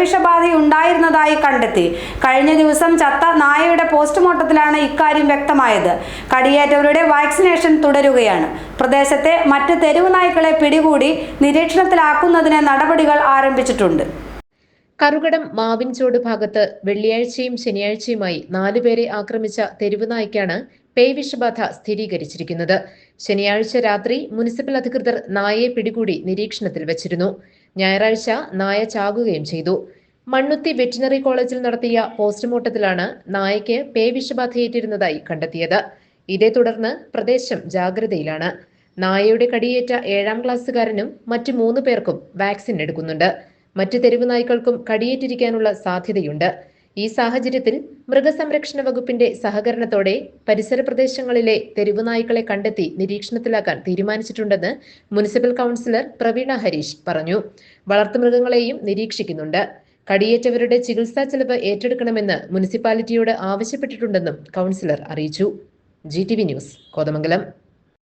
പേവിഷബാധയുണ്ടായിരുന്നതായി കണ്ടെത്തി. കഴിഞ്ഞ ദിവസം ചത്ത നായയുടെ പോസ്റ്റ്മോർട്ടത്തിലാണ് ഇക്കാര്യം വ്യക്തമായത്. കടിയേറ്റവരുടെ വാക്സിനേഷൻ തുടരുകയാണ്. പ്രദേശത്തെ മറ്റ് തെരുവു നായ്ക്കളെ പിടികൂടി നിരീക്ഷണത്തിലാക്കുന്നതിന് നടപടികൾ ആരംഭിച്ചിട്ടുണ്ട്. കറുകടം മാവിൻചോട് ഭാഗത്ത് വെള്ളിയാഴ്ചയും ശനിയാഴ്ചയുമായി നാലുപേരെ ആക്രമിച്ച തെരുവ് നായ്ക്കാണ് പേവിഷബാധ സ്ഥിരീകരിച്ചിരിക്കുന്നത്. ശനിയാഴ്ച രാത്രി മുനിസിപ്പൽ അധികൃതർ നായയെ പിടികൂടി നിരീക്ഷണത്തിൽ വച്ചിരുന്നു. ഞായറാഴ്ച നായ ചാകുകയും ചെയ്തു. മണ്ണുത്തി വെറ്റിനറി കോളേജിൽ നടത്തിയ പോസ്റ്റ്മോർട്ടത്തിലാണ് നായയ്ക്ക് പേവിഷബാധയേറ്റിരുന്നതായി കണ്ടെത്തിയത്. ഇതേ തുടർന്ന് പ്രദേശം ജാഗ്രതയിലാണ്. നായയുടെ കടിയേറ്റ ഏഴാം ക്ലാസ്സുകാരനും മറ്റു മൂന്ന് പേർക്കും വാക്സിൻ എടുക്കുന്നുണ്ട്. മറ്റ് തെരുവ് നായ്ക്കൾക്കും കടിയേറ്റിരിക്കാനുള്ള സാധ്യതയുണ്ട്. ഈ സാഹചര്യത്തിൽ മൃഗസംരക്ഷണ വകുപ്പിന്റെ സഹകരണത്തോടെ പരിസര പ്രദേശങ്ങളിലെ തെരുവുനായ്ക്കളെ കണ്ടെത്തി നിരീക്ഷണത്തിലാക്കാൻ തീരുമാനിച്ചിട്ടുണ്ടെന്ന് മുനിസിപ്പൽ കൗൺസിലർ പ്രവീണ ഹരീഷ് പറഞ്ഞു. വളർത്തുമൃഗങ്ങളെയും നിരീക്ഷിക്കുന്നുണ്ട്. കടിയേറ്റവരുടെ ചികിത്സാ ചെലവ് ഏറ്റെടുക്കണമെന്ന് മുനിസിപ്പാലിറ്റിയോട് ആവശ്യപ്പെട്ടിട്ടുണ്ടെന്നും കൗൺസിലർ അറിയിച്ചു. G T V news Kothamangalam.